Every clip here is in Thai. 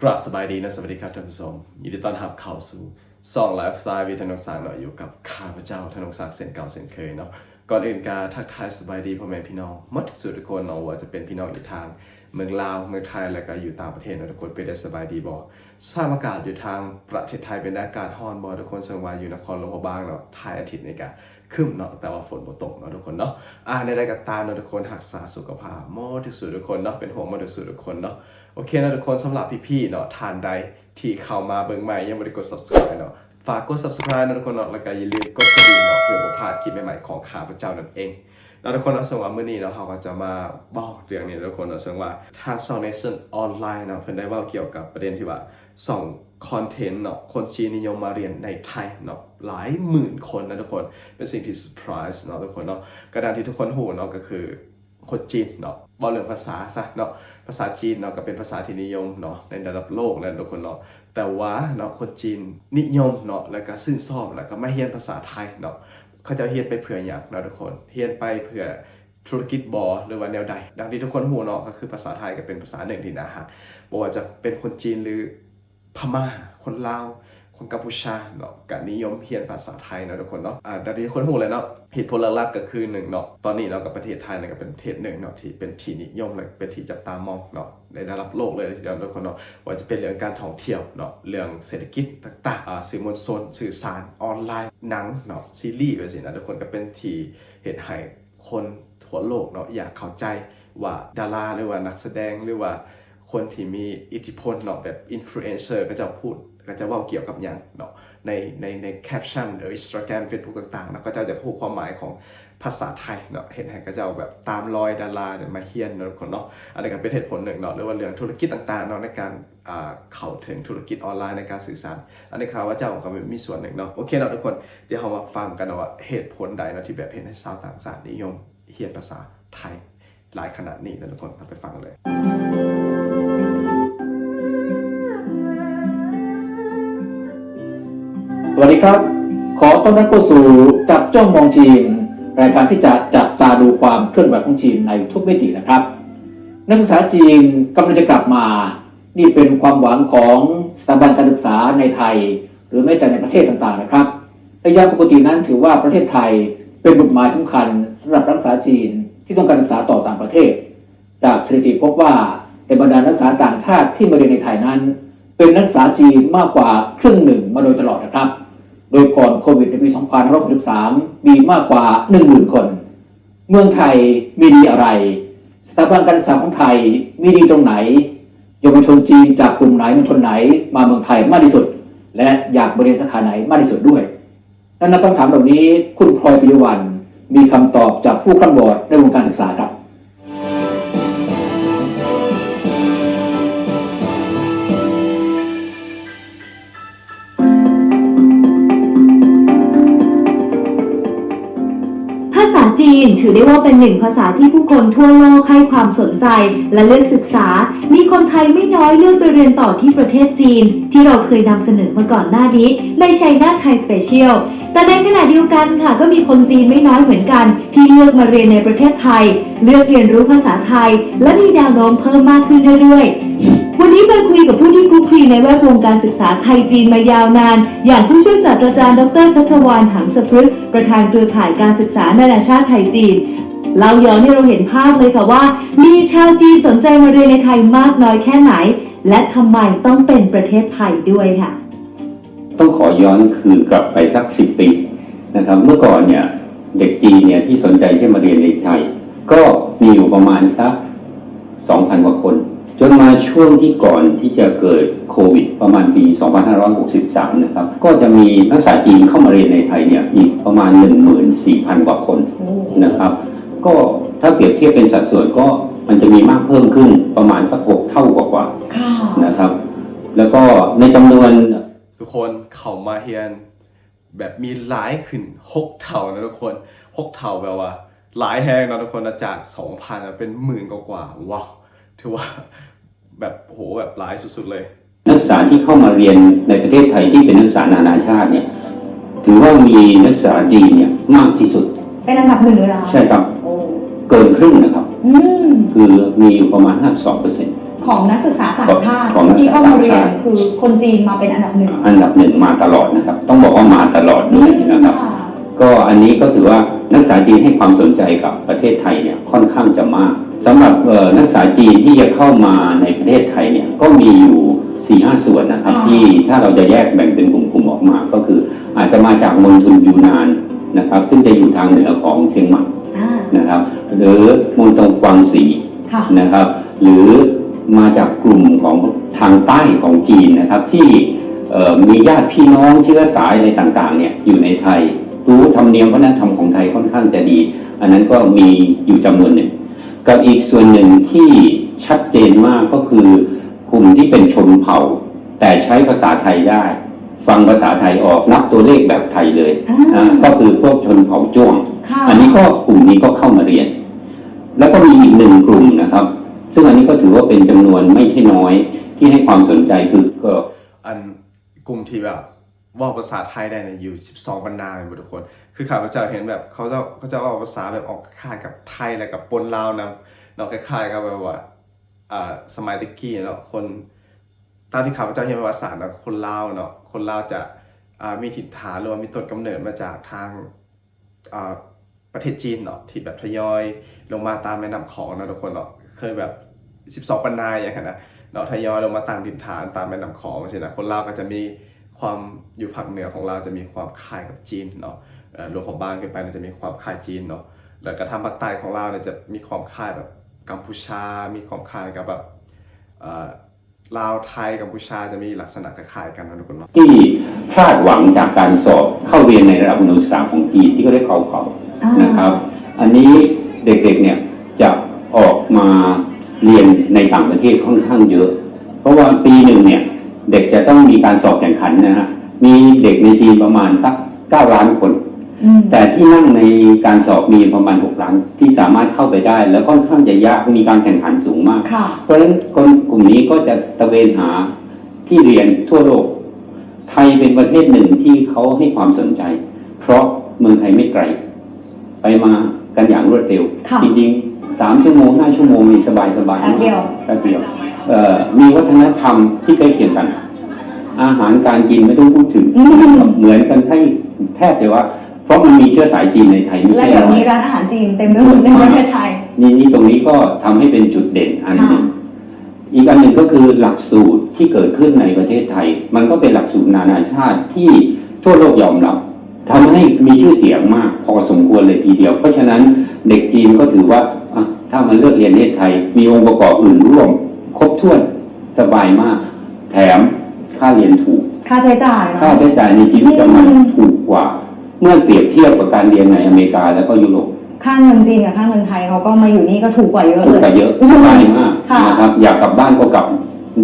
กราบสบายดีนะ สวัสดีครับท่านผู้ชมยินดีต้อนรับเข้าสู่ซองไลฟ์สไตล์วิทยานกสังเนาะอยู่กับข้าพเจ้าธนกศักดิ์เส้นเก่าเส้นเคยเนาะก่อนอื่นการทักทายสบายดีพ่อแม่พี่น้องมัดสุดทุกคนเนาะว่าจะเป็นพี่น้องอยู่ทาง เมืองลาวเมืองไทยแล้วก็อยู่ต่างประเทศเนาะทุกคนเป็นได้สบายดีบ่สภาพอากาศอยู่ทางประเทศไทยเป็นอากาศร้อนบ่ทุกคนสังวาอยู่นครหลวงพระบางเนาะท้ายอาทิตย์ในี้ก็ ครึ้มเนาะแต่ว่าฝนบ่ตกเนาะทุกคนเนาะอ่าในรายการตามเนาะทุกคนรักษาสุขภาพหมดที่สุดทุกคนเนาะเป็นห่วงหมดที่สุดทุกคนเนาะโอเคนะทุกคนสำหรับพี่ๆเนาะทานใดที่เข้ามาเบิ่งใหม่ยังไม่ได้กด subscribe เนาะฝากกด subscribe นะทุกคนเนาะแล้วก็อย่าลืมกดกระดิ่งเนาะเพื่อบ่พลาดคลิปใหม่ๆของข้าพเจ้านั่นเองแล้วทุกคนเนาะส่วนว่ามื้อนี้เนาะเราก็จะมาบอกเรื่องนี้ทุกคนเนาะซึ่งว่าทางซองเนชั่นออนไลน์เนาะเพิ่นได้เว้าเกี่ยวกับประเด็นที่ว่า ส่งคอนเทนต์เนาะคนจีนนิยมมาเรียนในไทยเนาะหลายหมื่นคนนะทุกคนเป็นสิ่งที่เซอร์ไพรส์เนาะทุกคนเนาะกระดานที่ทุกคนหูเนาะก็คือคนจีนเนาะบอกเรื่องภาษาซะเนาะภาษาจีนเนาะก็เป็นภาษาที่นิยมเนาะในระดับโลกแล้วทุกคนเนาะแต่ว่าเนาะคนจีนนิยมเนาะแล้วก็ซื่นชอบแล้วก็ไม่เรียนภาษาไทยเนาะเขาจะเรียนไปเพื่ออย่างนะทุกคนเรียนไปเพื่อธุรกิจบอหรือว่าแนวใด ดังที่ทุกคนหูเนาะก็คือภาษาไทยก็เป็นภาษาหนึ่งที่นะฮะบ่ว่าจะเป็นคนจีนหรือ พม่า คนลาว คนกัมพูชาเนาะก็นิยมเรียนภาษาไทยเนาะทุกคนเนาะอ่าดังที่คนหูเลยเนาะเหตุผลหลักๆก็คือหนึ่งเนาะตอนนี้เนากับประเทศไทยเนี่ยก็เป็นประเทศหนึ่งเนาะที่เป็นที่นิยมและเป็นที่จับตามองเนาะในระดับโลกเลยทีเดียวทุกคนเนาะว่าจะเป็นเรื่องการท่องเที่ยวเนาะเรื่องเศรษฐกิจต่างๆอ่าสื่อมวลชนสื่อสารออนไลน์หนังเนาะซีรีส์ไปสินะทุกคนก็เป็นที่เหตุให้คนทั่วโลกเนาะอยากเข้าใจว่าดาราหรือว่านักแสดงหรือว่า คนที่มีอิทธิพลเนาะแบบอินฟลูเอนเซอร์ก็จะพูดก็จะว่าเกี่ยวกับอย่างเนาะในในในแคปชั่นหรืออินสตาแกรมเฟซบุ๊กต่างๆเนาะก็จะจะพูดความหมายของภาษาไทยเนาะเห็นให้ก็จะเอาแบบตามรอยดาราเนี่ยมาเฮียนเนาะคนเนาะอันนี้ก็เป็นเหตุผลหนึ่งเนาะหรือว่าเรื่องธุรกิจต่างๆเนาะในการอ่าเข้าถึงธุรกิจออนไลน์ในการสื่อสาร อันนี้ข่าวว่าเจ้าก็มีส่วนหนึ่งเนาะโอเคเนาะทุกคนเดี๋ยวเรามาฟังกันเนาะว่าเหตุผลใดเนาะที่แบบเห็นให้ชาวต่างชาตินิยมเฮียนภาษาไทยหลายขนาดนี้นะทุกคนเราไปฟังเลย สวัสดีครับ ขอต้อนรับเข้าสู่จับจ้องมองจีน รายการที่จะจับตาดูความเคลื่อนไหวของจีนในทุกมิตินะครับ นักศึกษาจีนกำลังจะกลับมา นี่เป็นความหวังของสถาบันการศึกษาในไทย หรือแม้แต่ในประเทศต่างๆนะครับระยะปกตินั้นถือว่าประเทศไทยเป็นบุตหมายสำคัญสำหรับนักศึกษาจีนที่ต้องการศึกษาต่อต่างประเทศ จากสถิติพบว่าในบรรดานักศึกษาต่างชาติที่มาเรียนในไทยนั้น เป็นนักศึกษาจีนมากกว่าครึ่งหนึ่งมาโดยตลอดนะครับ โดยก่อนโควิดในปี 2563 มีมากกว่า 10,000 คน เมืองไทยมีดีอะไร สถาบันการศึกษาของไทยมีดีตรงไหนเยาวชนจีนจากกลุ่มไหนมณฑลไหนมาเมืองไทยมากที่สุด และอยากบริเรียนสาขาไหนมากที่สุดด้วยนั่นนะคำถามเหล่านี้คุณพลอยปิยวันมีคำตอบจากผู้ขั้นบอร์ดในวงการศึกษาครับ ภาษาจีนถือได้ว่าเป็นหนึ่งภาษาที่ผู้คนทั่วโลกให้ความสนใจและเลือกศึกษา มีคนไทยไม่น้อยเลือกไปเรียนต่อที่ประเทศจีน ที่เราเคยนำเสนอมาก่อนหน้านี้ในชัยนาไทยสเปเชียล แต่ในขณะเดียวกันค่ะ ก็มีคนจีนไม่น้อยเหมือนกัน ที่เลือกมาเรียนในประเทศไทย เลือกเรียนรู้ภาษาไทย และมีแนวโน้มเพิ่มมากขึ้นเรื่อยๆ นนี้ไปคุยกับผู้ที่คลุกคลีในแวดวงการศึกษาไทยจีนมายาวนาน อย่างผู้ช่วยศาสตราจารย์ดรชัชวานหังสพฤกษ์ประธานเครือข่ายการศึกษานานาชาติไทยจีนเราย้อนให้เราเห็นภาพเลยค่ะว่า มีชาวจีนสนใจมาเรียนในไทยมากน้อยแค่ไหน และทำไมต้องเป็นประเทศไทยด้วยค่ะ ต้องขอย้อนคืนกลับไปสักสิบปีนะครับ เมื่อก่อนเนี่ยเด็กจีนเนี่ยที่สนใจที่มาเรียนในไทย ก็มีอยู่ประมาณสักสองพันกว่าคน จนมาช่วงที่ก่อนที่จะเกิดโควิด ประมาณปี 2563 นะครับ ก็จะมีนักศึกษาจีนเข้ามาเรียนในไทยเนี่ยอีกประมาณ 14,000 กว่าคนนะครับ ก็ถ้าเปรียบเทียบเป็นสัดส่วนก็มันจะมีมากเพิ่มขึ้นประมาณสักหกเท่ากว่าๆนะครับ แล้วก็ในจำนวนทุกคนเข้ามาเฮียน แบบมีหลายขึ้นหกเท่านะทุกคนหกเท่าแปลว่า หลายแห้งนะทุกคนนะจากสองพันเป็นหมื่นกว่าๆว้าวถือว่า แบบโหแบบหลายสุดๆเลย นักศึกษาที่เข้ามาเรียนในประเทศไทยที่เป็นนักศึกษานานาชาติเนี่ยถือว่ามีนักศึกษาจีนเนี่ยมากที่สุด เป็นอันดับหนึ่งเลยเหรอใช่ครับโอ้เกินครึ่งนะครับ อืมคือมีอยู่ประมาณ 52เปอร์เซ็นต์ ของนักศึกษาต่างชาติของนักศึที่กษาเข้ามาเรียต่างนชาติ คือคนจีนมาเป็นอันดับหนึ่งอันดับหนึ่งมาตลอดนะครับ ต้องบอกว่ามาตลอดด้วยนะครับค่ะก็อันนี้ก็ถือว่านักศึกษาจีนให้ความสนใจกับประเทศไทยเนี่ยค่อนข้างจะมากสำหรับเอ่อนักศึกษาจีนที่จะเข้ามาในประเทศไทยเนี่ยก็มีอยู่4ี่ห้าส่วนนะครับค่ะที่ถ้าเราจะแยกแบ่งเป็นกลุ่มๆออกมาก็คือ อาจจะมาจากมณฑลยูนานนะครับ ซึ่งจะอยู่ทางเหนือของเชียงใหม่อ่านะครับ หรือมณฑลกวางสีค่ะนะครับ หรือมาจากกลุ่มของทางใต้ของจีนนะครับ ที่เอ่อมีญาติพี่น้องเชื้อสายอะไรต่างๆเนี่ยอยู่ในไทยรู้ธรรมเนียมวัฒนธรรมของไทยค่อนข้างจะดี อันนั้นก็มีอยู่จำนวนหนึ่ง กับอีกส่วนหนึ่งที่ชัดเจนมากก็คือกลุ่มที่เป็นชนเผ่า แต่ใช้ภาษาไทยได้ ฟังภาษาไทยออกนับตัวเลขแบบไทยเลยอ่าอ่าก็คือพวกชนเผ่าจ้วงค่ะอันนี้ก็กลุ่มนี้ก็เข้ามาเรียน แล้วก็มีอีกหนึ่งกลุ่มนะครับ ซึ่งอันนี้ก็ถือว่าเป็นจำนวนไม่ใช่น้อยที่ให้ความสนใจคือก็อันกลุ่มที่แบบ ว่าภาษาไทยได้เนี่ยอยู่ 12 บรรดาเลยทุกคน คือข้าพเจ้าเห็นแบบเขาจะเขาจะเอาภาษาแบบออกคล้ายกับไทยแล้วกับปนลาวนะเนาะคล้ายๆกับแบบว่าอ่าสมัยตะกี้เนาะคนตามที่ข้าพเจ้าเห็นประวัติศาเนาะคนลาวเนาะคนลาวจะอ่ามีถิ่นฐานหรือว่ามีต้นกำเนิดมาจากทางอ่าประเทศจีนเนาะที่แบบทยอยลงมาตามแม่น้ำของเนาะทุกคนเนาะเคยแบบ 12 บรรดาอย่างนั้นนะเนาะทยอยลงมาตามดินฐานตามแม่น้ำของใช่ไหมคนลาวก็จะมี ความอยู่ภาคเหนือของเราจะมีความคล้ายกับจีนเนาะเอ่อรวมของบ้านขึ้นไปเนี่ยจะมีความคล้ายจีนเนาะแล้วก็ทางภาคใต้ของเราเนี่ยจะมีความคล้ายแบบกัมพูชา มีความคล้ายกับแบบเอ่อลาวไทยกัมพูชาจะมีลักษณะคล้ายๆกันนะทุกคนเนาะที่พลาดหวังจากการสอบเข้าเรียนในระดับอุดมศึกษาของจีนที่ก็ได้เขาเขาอ่านะครับ อันนี้เด็กๆเนี่ยจะออกมาเรียนในต่างประเทศค่อนข้างเยอะ เพราะว่าปีหนึ่งเนี่ย เด็กจะต้องมีการสอบแข่งขันนะฮะมีเด็กในจีนประมาณสักเก้าล้านคนอืมแต่ที่นั่งในการสอบมีประมาณ6ล้านที่สามารถเข้าไปได้ แล้วค่อนข้างจะยากมีการแข่งขันสูงมากค่ะเพราะฉะนั้นคนกลุ่มนี้ก็จะตะเวนหาที่เรียนทั่วโลก ไทยเป็นประเทศหนึ่งที่เขาให้ความสนใจ เพราะเมืองไทยไม่ไกล ไปมากันอย่างรวดเร็วค่ะจริงๆ สามชั่วโมงห้าชั่วโมงนี่สบายสบายแป๊บเดียวแป๊บเดียวเอ่อมีวัฒนธรรมที่ใกล้เคียงกัน อาหารการกินไม่ต้องพูดถึงอืมเหมือนกันให้แทบจะว่า เพราะมันมีเชื้อสายจีนในไทยไม่และใช่เดี๋ยวน้อยนี้ร้านอาหารจีนเต็มไปหมดในประเทศไทยนี่นี่ตรงนี้ก็ทำให้เป็นจุดเด่นอันหนึ่งค่ะอีกอันหนึ่งก็คือหลักสูตรที่เกิดขึ้นในประเทศไทย มันก็เป็นหลักสูตรนานาชาติที่ทั่วโลกยอมรับ ทำให้มีชื่อเสียงมากพอสมควรเลยทีเดียว เพราะฉะนั้นเด็กจีนก็ถือว่าอะถ้ามันเลือกเรียนประเทศไทย มีองค์ประกอบอื่นร่วม ครบถ้วนสบายมาก แถมค่าเรียนถูก ค่าใช้จ่ายเนค่าอะใช้จ่ายในชีวิตประจำวันอืมถูกกว่า เมื่อเปรียบเทียบกับการเรียนในอเมริกาแล้วก็ยุโรปค่าเงินจีนกับค่าเงินไทยเขาก็มาอยู่นี่ก็ถูกกว่าเยอะถูกเลยกว่าเยอะอืมสบายมากค่ะนะครับอยากกลับบ้านก็กลับ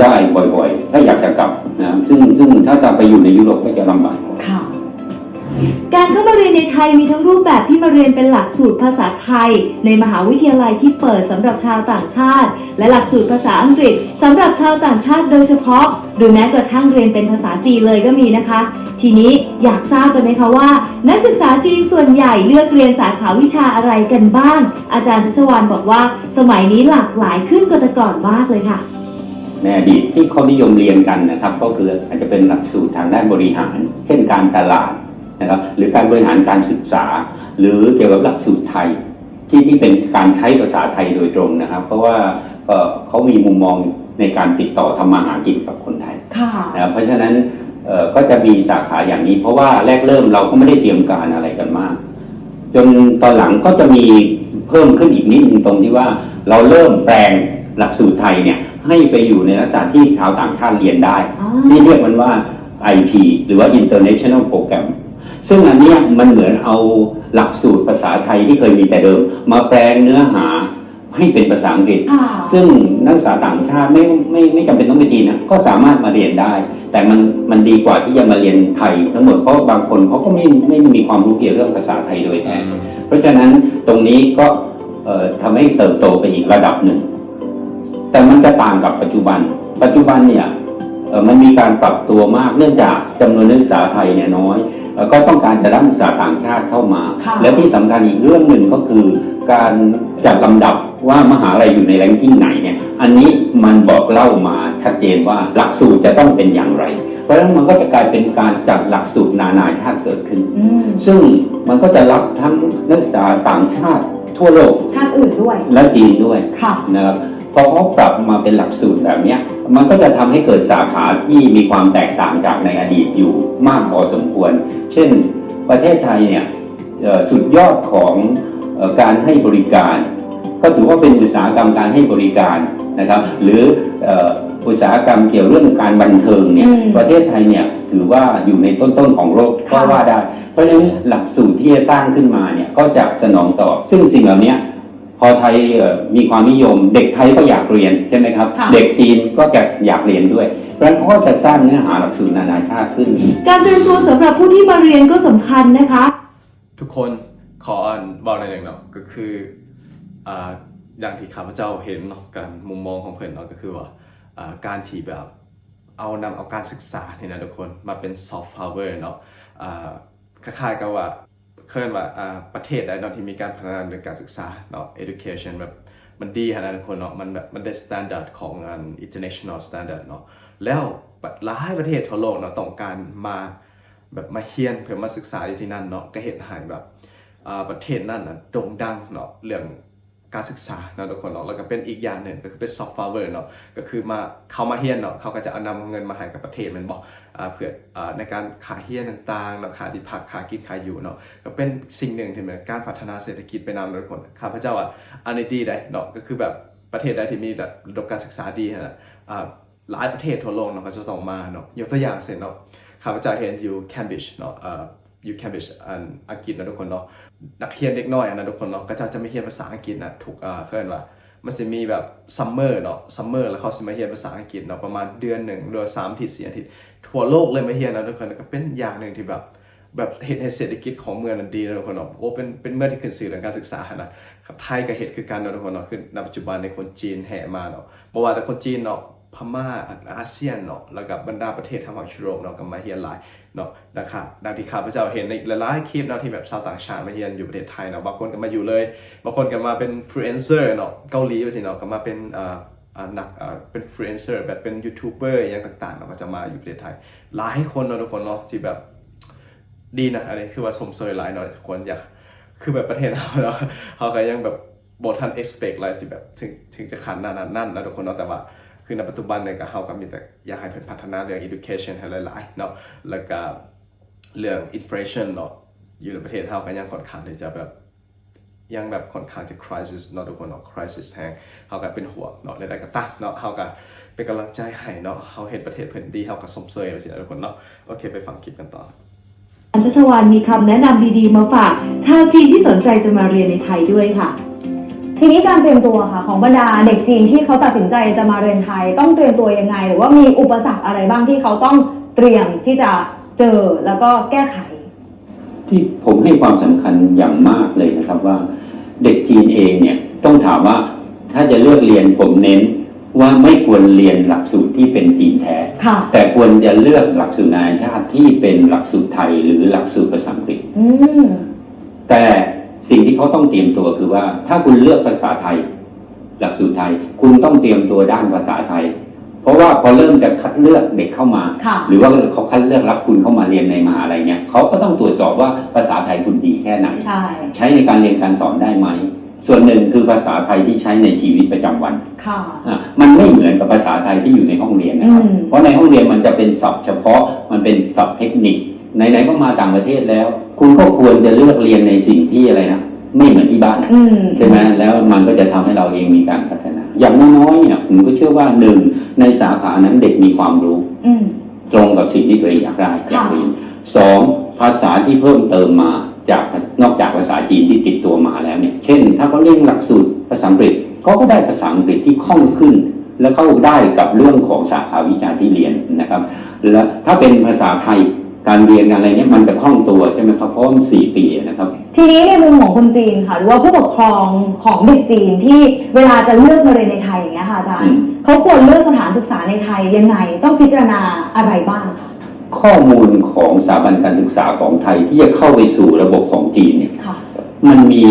ได้บ่อยๆ ถ้าอยากจะกลับนะซึ่งซึ่งถ้าจะไปอยู่ในยุโรปก็จะลำบากค่ะ การเข้ามาเรียนในไทยมีทั้งรูปแบบที่มาเรียนเป็นหลักสูตรภาษาไทย ในมหาวิทยาลัยที่เปิดสำหรับชาวต่างชาติ และหลักสูตรภาษาอังกฤษสำหรับชาวต่างชาติโดยเฉพาะ หรือแม้กระทั่งเรียนเป็นภาษาจีนเลยก็มีนะคะ ทีนี้อยากทราบกันไหมคะว่า นักศึกษาจีนส่วนใหญ่เลือกเรียนสาขาวิชาอะไรกันบ้าง อาจารย์ชัชวานบอกว่า สมัยนี้หลากหลายขึ้นกว่าแต่ก่อนมากเลยค่ะในอดีตที่เขานิยมเรียนกันนะครับ ก็คืออาจจะเป็นหลักสูตรทางด้านบริหาร เช่นการตลาด นะครับหรือการบริหารการศึกษา หรือเกี่ยวกับหลักสูตรไทยที่ที่เป็นการใช้ภาษาไทยโดยตรงนะครับ เพราะว่าเอ่อเขามีมุมมองในการติดต่อทำมาหากินกับคนไทยค่ะนะครับเพราะฉะนั้นเอ่อก็จะมีสาขาอย่างนี้ เพราะว่าแรกเริ่มเราก็ไม่ได้เตรียมการอะไรกันมาก จนตอนหลังก็จะมีเพิ่มขึ้นอีกนิดนึงตรงที่ว่าเราเริ่มแปลงหลักสูตรไทยเนี่ยให้ไปอยู่ในลักษณะที่ชาวต่างชาติเรียนได้อ๋อที่เรียกมันว่า IP หรือว่า International Program ซึ่งอันเนี้ยมันเหมือนเอาหลักสูตรภาษาไทยที่เคยมีแต่เดิม มาแปลงเนื้อหาให้เป็นภาษาอังกฤษค่ะซึ่งนักศึกษาต่างชาติไม่ไม่ไม่จำเป็นต้องไปจีนนะก็สามารถมาเรียนได้ แต่มันมันดีกว่าที่จะมาเรียนไทยทั้งหมดเพราะบางคนเขาก็ไม่ไม่มีความรู้เกี่ยวเรื่องภาษาไทยโดยแท้เพราะฉะนั้นตรงนี้ก็เอ่อทำให้เติบโตไปอีกระดับหนึ่ง แต่มันจะต่างกับปัจจุบัน ปัจจุบันเนี่ยเอ่อมันมีการปรับตัวมากเนื่องจากจำนวนนักศึกษาไทยเนี่ยน้อย เอ่อก็ต้องการจะรับนักศึกษาต่างชาติเข้ามาค่ะและที่สำคัญอีกเรื่องหนึ่งก็คือการจัดลำดับว่ามหาลัยอยู่ในแรงกิ้งไหนเนี่ย อันนี้มันบอกเล่ามาชัดเจนว่าหลักสูตรจะต้องเป็นอย่างไร เพราะฉะนั้นมันก็จะกลายเป็นการจัดหลักสูตรนานาชาติเกิดขึ้นอืมซึ่งมันก็จะรับทั้งนักศึกษาต่างชาติทั่วโลก ชาติอื่นด้วย และจีนด้วยค่ะนะครับพ อเขาปรับมาเป็นหลักสูตรแบบเนี้ยมันก็จะทำให้เกิดสาขาที่มีความแตกต่างจากในอดีตอยู่มากพอสมควร เช่น ประเทศไทยเนี่ยเอ่อสุดยอดของเอ่อการให้บริการ ก็ถือว่าเป็นอุตสาหกรรมการให้บริการนะครับ หรือเอ่ออุตสาหกรรมเกี่ยวเรื่องการบันเทิงเนี่ยอืมประเทศไทยเนี่ยถือว่าอยู่ในต้นๆของโลกก็ค่ะว่าได้ เพราะฉะนั้นหลักสูตรที่จะสร้างขึ้นมาเนี่ยก็จะสนองตอบซึ่งสิ่งเหล่านี้ พอไทยเอ่อมีความนิยม เด็กไทยก็อยากเรียนใช่ไหมครับค่ะเด็กจีนก็จะอยากเรียนด้วยเพราะฉะนั้นเขาก็จะสร้างเนื้อหาหลักสูตรนานาชาติขึ้น การเตรียมตัวสำหรับผู้ที่มาเรียนก็สำคัญนะคะ ทุกคนขออ่านบอกในอยหนึ่งเนาะก็คืออ่าอย่างที่ข้าพเจ้าเห็นเนาะการมุมมองของเพื่อนเนาะก็คือว่าอ่าการที่แบบเอานำเอาการศึกษาเนี่ยนะทุกคนมาเป็นซอฟต์พาวเวอร์เนาะอ่าคล้ายๆกับว่า เคลื่อนว่าอ่าประเทศใดเนาะที่มีการพัฒนาในการศึกษาเนาะ education แบบมันดีขนาดคนเนาะมันแบบมันได้ standard ของงาน international standard เนาะแล้วหลายประเทศทั่วโลกเนาะต้องการมาแบบมาเฮียนเพื่อมาศึกษาอยู่ที่นั่นเนาะก็เห็นหายแบบอ่าประเทศนั่นนะโด่งดังเนาะเรื่อง การศึกษาเนาะทุกคนเนาะแล้วก็เป็นอีกอย่างหนึ่งก็คือเป็นซอฟต์แวเวอร์เนาะก็คือมาเขามาเฮียนเนาะเขาก็จะเอานำเงินมาให้กับประเทศมันบอกเพื่อในการขายเฮียนต่างๆเนาะขายที่พักขายกินขายอยู่เนาะก็เป็นสิ่งหนึ่งที่เหมือนการพัฒนาเศรษฐกิจไปนำทุกคนข้าพเจ้าอะอันนี้ดีได้เนาะก็คือแบบประเทศใดที่มีแบบระบบการศึกษาดีนะอ่าหลายประเทศทั่วโลกเนาะก็จะต้องมาเนาะยกตัวอย่างเช่นเนาะข้าพเจ้าเห็นอยู่แคมบริดจ์เนาะอ่ออ ยู่แคมบริดจ์อันอังกฤษนะทุกคนเนาะนักเรียนเด็กน้อยนะทุกคนเนาะก็จะจะไม่เรียนภาษาอังกฤษนะถูกเอ่อเคลื่อนว่ามันจะมีแบบซัมเมอร์เนาะซัมเมอร์แล้วเขาจะมาเรียนภาษาอังกฤษเนาะประมาณเดือนหนึ่งหรือสามอาทิตย์สี่อาทิตย์ทั่วโลกเลยมาเรียนนะทุกคนก็เป็นอย่างหนึ่งที่แบบแบบเห็นให้เศรษฐกิจของเมืองนั้นดีนะทุกคนเนาะโอ้เป็นเป็นเมืองที่ขึ้นสื่อเรื่องการศึกษานะครับไทยก็เห็นคือกันเนะทุกคนเนาะคือในปัจจุบันในคนจีนแห่มาเนาะบ่ว่าแต่คนจีนเนาะพม่าอาเซียนเนาะแล้วกับบรรดาประเทศทางฝั่งยุโรปเนาะก็มาเรียนหลาย เนาะนะครับดังที่ข้าพเจ้าเห็นในหลายๆคลิปเนาะที่แบบชาวต่างชาติมาเรียนอยู่ประเทศไทยเนาะบางคนก็มาอยู่เลยบางคนก็มาเป็นฟรีแลนเซอร์เนาะเกาหลีไปสิเนาะก็มาเป็นอ่าอ่านักอ่าเป็นฟรีแลนเซอร์แบบเป็นยูทูบเบอร์อย่างต่างๆเนาะก็จะมาอยู่ประเทศไทย หลายคนเนาะทุกคนเนาะที่แบบดีนะอันนี้คือว่าสมเสยหลายเนาะทุกคนอยากคือแบบประเทศเราเนาะเขาก็ยังแบบบทัน expect อะไรสิแบบถึงถึงจะขันนาดนั้นนั่นนะทุกคนเนาะแต่ว่า คือในปัจจุบันเนี่ยก็เฮาก็มีแต่อยากให้เพิ่นพัฒนาเรื่อง education ให้หลายๆเนาะแล้วก็เรื่อง inflation เนาะอยู่ในประเทศเฮาก็ยังค่อนข้างที่จะแบบยังแบบค่อนข้างจะ crisis เนาะทุกคนเนาะ crisis แฮงเฮาก็เป็นห่วงเนาะในใดก็ตามเนาะเฮาก็เป็นกำลังใจให้เนาะเฮาเห็นประเทศเพิ่นดีเฮาก็สมเสยไปสิทุกคนเนาะโอเคไปฟังคลิปกันต่ออัญชวานมีคำแนะนำดีๆ มาฝากชาวจีนที่สนใจจะมาเรียนในไทยด้วยค่ะ ทีนี้การเตรียมตัวค่ะของบรรดาเด็กจีนที่เขาตัดสินใจจะมาเรียนไทย ต้องเตรียมตัวยังไง หรือว่ามีอุปสรรคอะไรบ้างที่เขาต้องเตรียมที่จะเจอแล้วก็แก้ไข ที่ผมให้ความสำคัญอย่างมากเลยนะครับว่า เด็กจีนเองเนี่ยต้องถามว่าถ้าจะเลือกเรียนผมเน้นว่าไม่ควรเรียนหลักสูตรที่เป็นจีนแท้ค่ะแต่ควรจะเลือกหลักสูตรนานาชาติที่เป็นหลักสูตรไทยหรือหลักสูตรภาษาอังกฤษอืมแต่ สิ่งที่เขาต้องเตรียมตัวคือว่า ถ้าคุณเลือกภาษาไทย หลักสูตรไทย คุณต้องเตรียมตัวด้านภาษาไทย เพราะว่าพอเริ่มจะคัดเลือกเด็กเข้ามาค่ะหรือว่าเขาคัดเลือกรับคุณเข้ามาเรียนในมหาลัยเนี่ยเขาก็ต้องตรวจสอบว่าภาษาไทยคุณดีแค่ไหนใช่ใช้ในการเรียนการสอนได้ไหมส่วนหนึ่งคือภาษาไทยที่ใช้ในชีวิตประจำวันค่ะอะ มันไม่เหมือนกับภาษาไทยที่อยู่ในห้องเรียนนะครับอืมเพราะในห้องเรียนมันจะเป็นศัพท์เฉพาะ มันเป็นศัพท์เทคนิค ไหนๆก็มาต่างประเทศแล้ว คุณก็ควรจะเลือกเรียนในสิ่งที่อะไรนะไม่เหมือนที่บ้านนะอืมใช่ไหมแล้วมันก็จะทำให้เราเองมีการพัฒนา อย่างน้อยๆเนี่ยผมก็เชื่อว่าหนึ่งในสาขานั้นเด็กมีความรู้อืมตรงกับสิ่งที่ตัวเองอยากได้อยากค่ะเรียนสองภาษาที่เพิ่มเติมมาจากนอกจากภาษาจีนที่ติดตัวมาแล้วเนี่ย เช่น ถ้าเขาเรียนหลักสูตรภาษาอังกฤษเขาก็ได้ภาษาอังกฤษที่คล่องขึ้น และเข้าได้กับเรื่องของสาขาวิชาที่เรียนนะครับ และถ้าเป็นภาษาไทย การเรียนอะไรเนี่ยมันจะคล่องตัวใช่ไหมครับเพราะว่ามันสี่ปีนะครับทีทีนี้ในมุมของคนจีนค่ะ หรือว่าผู้ปกครองของเด็กจีนที่เวลาจะเลือกมาเรียนในไทยอย่างเงี้ยค่ะอาจารย์เขาควรเลือกสถานศึกษาในไทยยังไง ต้องพิจารณาอะไรบ้างคะข้อมูลของสถาบันการศึกษาของไทยที่จะเข้าไปสู่ระบบของจีนเนี่ยค่ะมันมี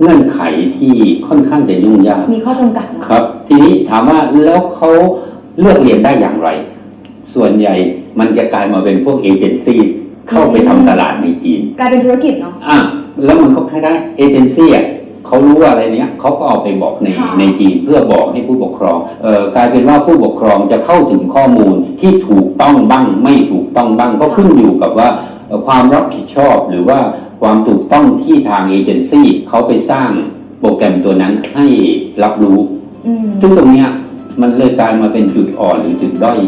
เงื่อนไขที่ค่อนข้างจะยุ่งยากมีข้อจำกัดเนอะครับ ทีนี้ถามว่าแล้วเขาเลือกเรียนได้อย่างไร ส่วนใหญ่ มันจะกลายมาเป็นพวกเอเจนซี่เข้าไปทำตลาดในจีน กลายเป็นธุรกิจเนาะอะแล้วมันก็คล้ายๆเอเจนซี่อะเขารู้ว่าอะไรเนี้ยเขาก็เอาไปบอกในค่ะในจีนเพื่อบอกให้ผู้ปกครองเอ่อกลายเป็นว่าผู้ปกครองจะเข้าถึงข้อมูลที่ถูกต้องบ้าง ไม่ถูกต้องบ้างก็ขึ้นอยู่กับว่าเอ่อความรับผิดชอบหรือว่าความถูกต้องที่ทางเอเจนซี่เขาไปสร้างโปรแกรมตัวนั้นให้รับรู้อืมซึ่งตรงเนี้ยมันเลยกลายมาเป็นจุดอ่อนหรือจุดด้อย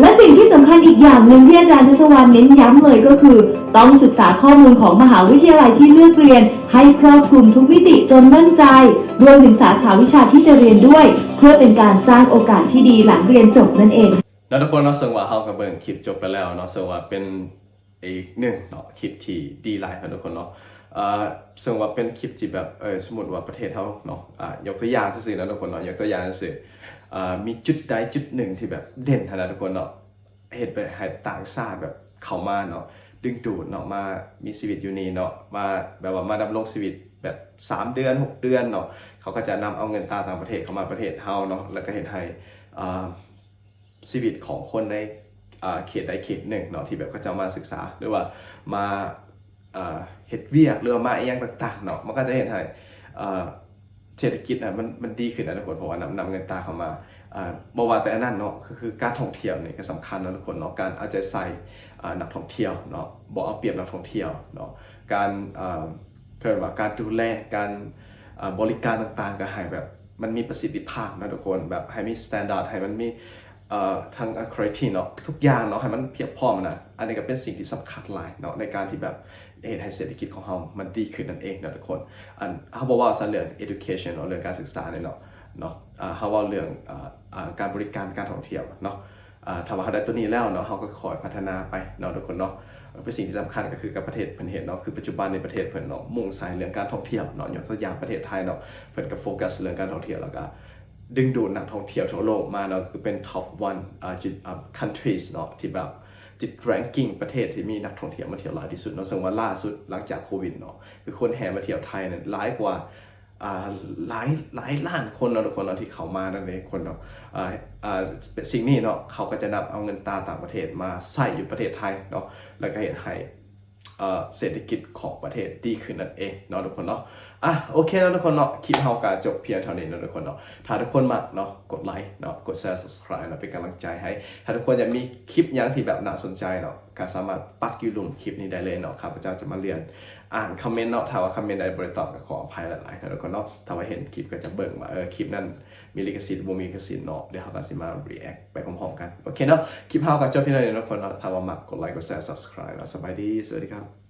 และสิ่งที่สำคัญอีกอย่างหนึ่งที่อาจารย์ชัชวานเน้นย้ำเลยก็คือ ต้องศึกษาข้อมูลของมหาวิทยาลัยที่เลือกเรียน ให้ครอบคลุมทุกมิติจนมั่นใจ รวมถึงสาขาวิชาที่จะเรียนด้วย เพื่อเป็นการสร้างโอกาสที่ดีหลังเรียนจบนั่นเองแล้วทุกคนเนาะซึ่งว่าเฮากับเบิ่งคลิปจบไปแล้วเนาะซึ่งว่าเป็นอีกหนึ่งเนาะคลิปที่ดีหลายครับทุกคนเนาะเอ่อซึ่งว่าเป็นคลิปที่แบบเออสมมติว่าประเทศเฮาเนาะอ่ายกตัวอย่างซื่อๆนะทุกคนเนาะยกตัวอย่างซื่อ มีจุดใดจุดหนึ่งที่แบบเด่นขนาดทุกคนเนาะเฮ็ดไปให้ต่างชาติแบบเข้ามาเนาะดึงดูดเนาะมามีชีวิตอยู่นี่เนาะมาแบบว่ามาดำรงชีวิตแบบ 3 เดือน 6 เดือนเนาะเขาก็จะนำเอาเงินตราต่างประเทศเข้ามาประเทศเฮาเนาะแล้วก็เฮ็ดให้ชีวิตของคนในเขตใดเขตหนึ่งเนาะที่แบบก็จะมาศึกษาหรือว่ามาเฮ็ดเวียกหรือมาอย่างต่างๆเนาะมันก็จะเห็นให้ เศรษฐกิจนะมันมันดีขึ้นนะทุกคนเพราะว่านำนำเงินตราเข้ามาอ่าบ่ว่าแต่อันนั้นเนาะก็คือการท่องเที่ยวเนี่ยก็สำคัญนะทุกคนเนาะการเอาใจใส่อ่านักท่องเที่ยวเนาะบ่เอาเปรียบนักท่องเที่ยวเนาะการอ่าเพิ่นว่าการดูแลการอ่าบริการต่างๆก็ให้แบบมันมีประสิทธิภาพนะทุกคนแบบให้มีมาตรฐานให้มันมีเอ่อทางคุณภาพเนาะทุกอย่างเนาะให้มันเพียบพร้อมนะอันนี้ก็เป็นสิ่งที่สำคัญหลายเนาะในการที่แบบ เฮ็ดให้เศรษฐกิจของเรามันดีขึ้นนั่นเองนะทุกคนอันเขาบอกว่าซะเรื่อง education เนาะเรื่องการศึกษาเนี่ยเนาะเนาะอ่าเขาว่าเรื่องอ่าอ่าการบริการการท่องเที่ยวเนาะอ่าถ้าว่าเขาได้ตัวนี้แล้วเนาะเขาก็คอยพัฒนาไปเนาะทุกคนเนาะเป็นสิ่งที่สำคัญก็คือกับประเทศเพิ่นเห็นเนาะคือปัจจุบันในประเทศเพิ่นเนาะมุ่งใส่เรื่องการท่องเที่ยวเนาะอย่างตัวอย่างประเทศไทยเนาะเพิ่นก็โฟกัสเรื่องการท่องเที่ยวแล้วก็ดึงดูดนักท่องเที่ยวทั่วโลกมาเนาะคือเป็น top one อ่าจิตอ่า countries เนาะที่แบบ ติดแรงกิ้งประเทศที่มีนักท่องเที่ยวมาเที่ยวหลายที่สุดเนาะซึ่งว่าล่าสุดหลังจากโควิดเนาะคือคนแห่มาเที่ยวไทยเนี่ยหลายกว่าอ่าหลายหลายล้านคนเนาะทุกคนเนาะที่เขามานั่นเองคนเนาะอ่าอ่าสิ่งนี้เนาะเขาก็จะนำเอาเงินตาต่างประเทศมาใส่อยู่ประเทศไทยเนาะแล้วก็เห็นให้ เศรษฐกิจของประเทศดีขึ้นนั่นเองเนาะทุกคนเนาะอะโอเคแล้วทุกคนเนาะคลิปเฮากาจบเพียงเท่านี้นะทุกคนเนาะถ้าทุกคนมาเนาะกดไลค์เนาะกดแชร์ subscribe เนาะเป็นกำลังใจให้ ถ้าทุกคนอยากมีคลิปยังที่แบบน่าสนใจเนาะก็สามารถปักอยู่หลุมคลิปนี้ได้เลยเนาะข้าพเจ้าจะมาเรียน อ่านคอมเมนต์เนาะถ้าว่าคอมเมนต์ใดบริตอบก็ขออภัยหลายๆนะทุกคนเนาะถ้าว่าเห็นคลิปก็จะเบิ่งว่าเออคลิปนั้นมีลิขสิทธิ์บ่มีลิขสิทธิ์เนาะเดี๋ยวเขาก็สิมารีแอคไปพร้อมๆกัน โอเคเนาะคลิปเฮาก็จบเพียงเท่านี้นะทุกคนเนาะถ้าว่ามักกดไลค์กดแชร์ subscribe แล้วสบายดี สวัสดีครับ